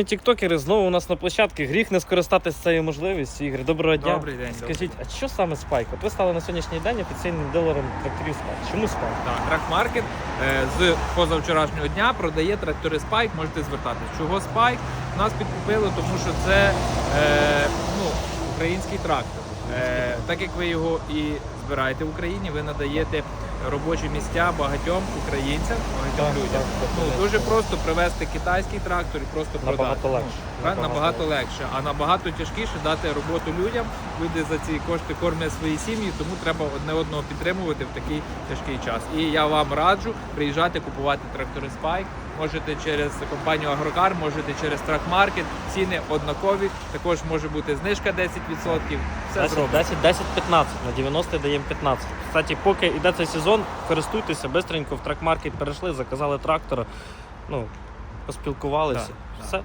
Тіктокери знову у нас на площадці. Гріх не скористатися цією можливістю. Ігор, доброго дня. Добрий день, Скажіть, а що саме Спайк? От ви стали на сьогоднішній день офіційним дилером тракторів Спайк. Чому Спайк? Так, Тракмаркет е, з позавчорашнього дня продає трактори Spike, можете звертатись. Чого Spike? Нас підкупили, тому що це е, ну, український трактор. Е, так як ви його і збираєте в Україні, ви надаєте робочі місця багатьом українцям, багатьом Так, людям. так, ну, так. дуже просто привезти китайський трактор і просто продати. Набагато легше. Правильно? Набагато легше, а набагато тяжкіше дати роботу людям. Люди за ці кошти кормлять свої сім'ї, тому треба одне одного підтримувати в такий тяжкий час. І я вам раджу приїжджати купувати трактори Spike. Можете через компанію Агрокар, можете через Тракмаркет. Ціни однакові. Також може бути знижка 10%. Все 10, зроблено. 10, 10, 15. На 90 даємо 15. Кстати, поки йде цей сезон, користуйтеся, бистренько в тракмаркет перейшли, заказали трактора, ну, поспілкувалися. Так. Все.